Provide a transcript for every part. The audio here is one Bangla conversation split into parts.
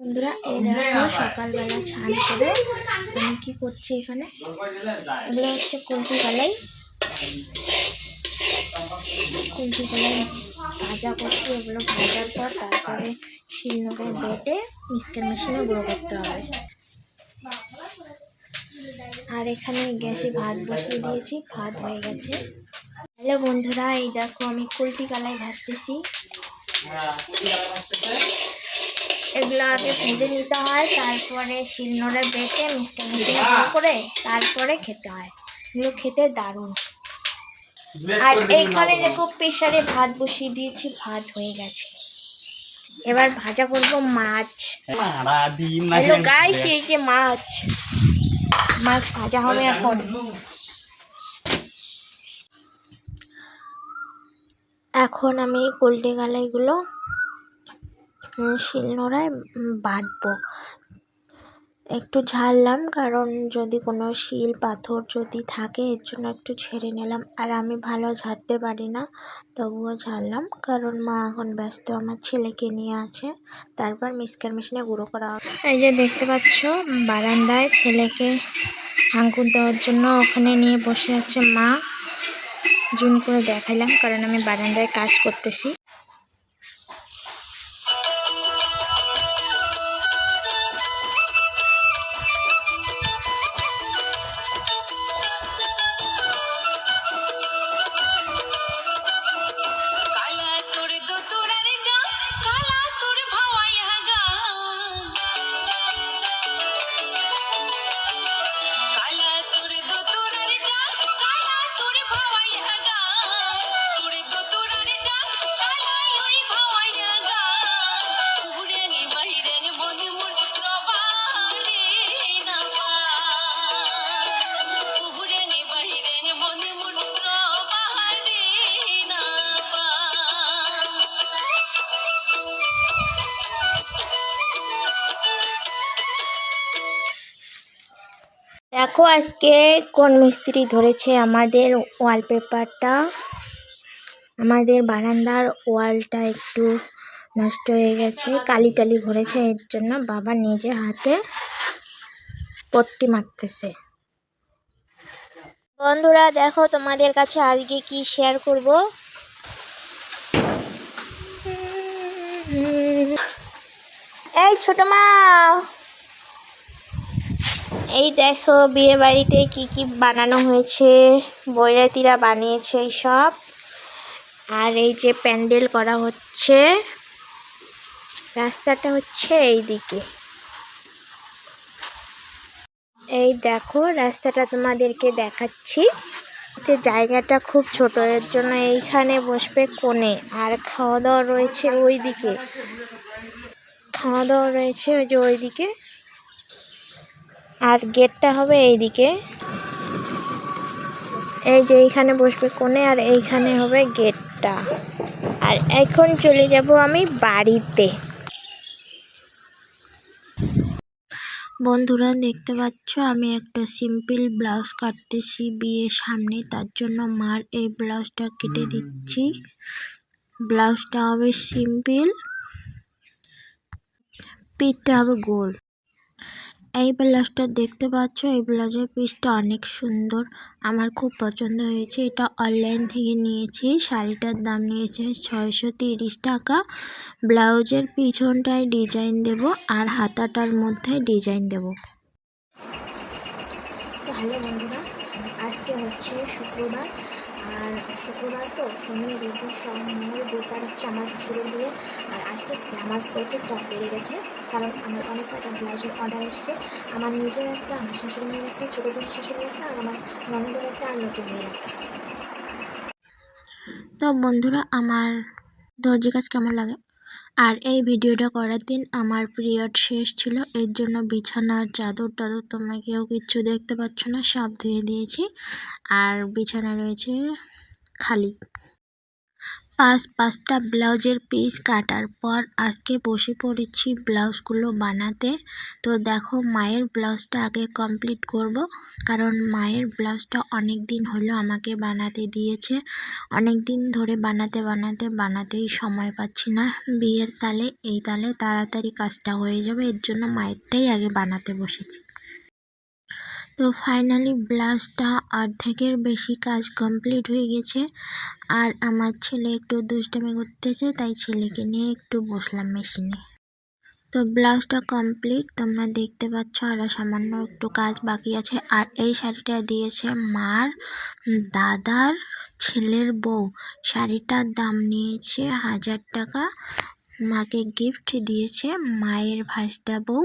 বন্ধুরা এই দেখো সকালবেলা স্নান করে আমি কি করছি এখানে? এগুলো হচ্ছে কলসি কালাই। কলসি কালাই ভাজা করছি এগুলো ভাজার পর তারপরে শিলনোড়ে বেটে মিক্সচার মেশিনে গুঁড়ো করতে হবে। আর এখানে গ্যাসে ভাত বসিয়ে দিয়েছি ভাত হয়ে গেছে। হ্যালো বন্ধুরা এই দেখো আমি কুলটি কালাই ভাজতেছি। এগুলো আগে ভেজে নিতে হয় তারপরে শিলনোড়ে বেটে মেশিনে গুঁড়ো করে তারপরে খেতে হয়। এগুলো খেতে দারুণ। আর এইখানে দেখো প্রেশারে ভাত বসিয়ে দিয়েছি ভাত হয়ে গেছে। এবার ভাজা করব মাছ। হ্যালো গাইস এই যে মাছ। মাছ ভাজা হবে এখন। এখন আমি কোল্ডে গালাইগুলো শিলনোড়ায় বাটবো একটু ঝাড়লাম, কারণ যদি কোনো শিল, পাথর যদি থাকে, এর জন্য একটু ছেড়ে নিলাম। আর আমি ভালো ঝাড়তে পারি না, তবুও ঝাড়লাম, কারণ মা এখন ব্যস্ত, আমার ছেলেকে নিয়ে আছে। তারপর মিক্সচার মেশিনে গুঁড়ো করা হবে। এই যে দেখতে পাচ্ছ, বারান্দায় ছেলেকে আঙ্কুর দেওয়ার জন্য ওখানে নিয়ে বসে আছে মা। জুম করে দেখালাম কারণ আমি বারান্দায় কাজ করতেছি। দেখো আজকে কোন মিস্ত্রি ধরেছে আমাদের ওয়ালপেপারটা আমাদের বারান্দার ওয়ালটা একটু নষ্ট হয়ে গেছে কালি টালি ভরেছে, এর জন্য বাবা নিজে হাতে পট্টি মারতেছে। বন্ধুরা, দেখো তোমাদের কাছে আজকে কি শেয়ার করব? এই ছোট মা! এই দেখো বিয়ে বাড়িতে কি কি বানানো হয়েছে? বৈরাতিরা বানিয়েছে সব আর এই যে প্যান্ডেল করা হচ্ছে, রাস্তাটা হচ্ছে এই দিকে এই দেখো, রাস্তাটা তোমাদেরকে দেখাচ্ছি। জায়গাটা খুব ছোট, এর জন্য এইখানে বসবে কোণে। আর খাওয়া দাওয়া রয়েছে ওই দিকে খাওয়া দাওয়া রয়েছে ওই যে ওই দিকে আর গেটটা হবে এইদিকে। এই যে এইখানে বসবে কোণে আর এইখানে হবে গেটটা। আর এখন চলে যাব আমি বাড়িতে। বন্ধুরা, দেখতে পাচ্ছ আমি একটা সিম্পল ব্লাউজ কাটতেছি বিয়ের সামনে, তার জন্য মার এই ব্লাউজটা কেটে দিচ্ছি। ব্লাউজটা হবে সিম্পল পিঠটা হবে গোল। এই ব্লাউজটা দেখতে পাচ্ছ? এই ব্লাউজের পিসটা অনেক সুন্দর। আমার খুব পছন্দ হয়েছে। এটা অনলাইন থেকে নিয়েছি। শাড়িটার দাম নিয়েছে ছয়শো টাকা। ব্লাউজের পিছনটায় ডিজাইন দেব আর হাতাটার মধ্যে ডিজাইন দেব। তো হ্যালো বন্ধুরা, আজকে হচ্ছে শুক্রবার। আর শুক্রবার তো শনি রবি সব মঙ্গল বুধবার হচ্ছে আমার শুরু দিয়ে আর আজকে আমার প্রচুর চাপ বেড়ে গেছে, কারণ আমার অনেক কটা ব্লাউজের অর্ডার এসছে। আমার নিজের একটা, আমার শাশুড়ি মেয়ের একটা, ছোটো পিসি শাশুড়ি একটা, আর আমার ননদের একটা, আর নতুন মেয়ের একটা। তো বন্ধুরা, আমার দর্জি কাজ কেমন লাগে? আর এই ভিডিওটা করার দিন আমার পিরিয়ড শেষ ছিল। এর জন্য বিছানার চাদর টাদর তোমরা কেউ কিচ্ছু দেখতে পাচ্ছ না, সব ধুয়ে দিয়েছি। আর বিছানা রয়েছে খালি। পাঁচ, পাঁচটা ব্লাউজের পিস কাটার পর আজকে বসে পড়েছি ব্লাউজগুলো বানাতে। তো দেখো মায়ের ব্লাউজটা আগে কমপ্লিট করব, কারণ মায়ের ব্লাউজটা অনেক দিন হলো আমাকে বানাতে দিয়েছে। অনেক দিন ধরে বানাতে বানাতে, বানাতেই সময় পাচ্ছি না। বিয়ের তালে, এই তালে তাড়াতাড়ি কাজটা হয়ে যাবে, এর জন্য মায়েরটাই আগে বানাতে বসেছি। তো ফাইনালি ব্লাউজটা অর্ধেকের বেশি কাজ কমপ্লিট হয়ে গেছে। আর আমার ছেলে একটু দুষ্টামি করতেছে, তাই ছেলেকে নিয়ে একটু বসলাম মেশিনে তো ব্লাউজটা কমপ্লিট তোমরা দেখতে পাচ্ছ আরও সামান্য একটু কাজ বাকি আছে। আর এই শাড়িটা দিয়েছে মার দাদার ছেলের বউ। শাড়িটার দাম নিয়েছে হাজার টাকা। মাকে গিফট দিয়েছে মায়ের ভাসটা বউ।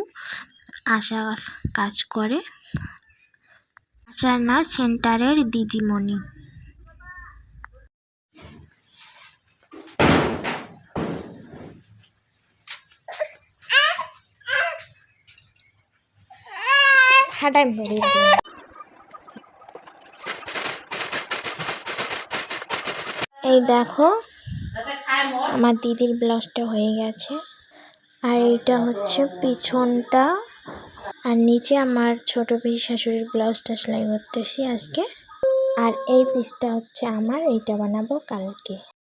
আশার কাজ করে। আশার না সেন্টারের দিদিমণি। এই দেখো, আমার দিদির ব্লাউজটা হয়ে গেছে। আর এইটা হচ্ছে পিছনটা। আর নিচে আমার ছোট পিসি শাশুড়ির ব্লাউজটা সেলাই করতেছি আজকে। আর এই পিসটা হচ্ছে আমার, এইটা বানাবো কালকে।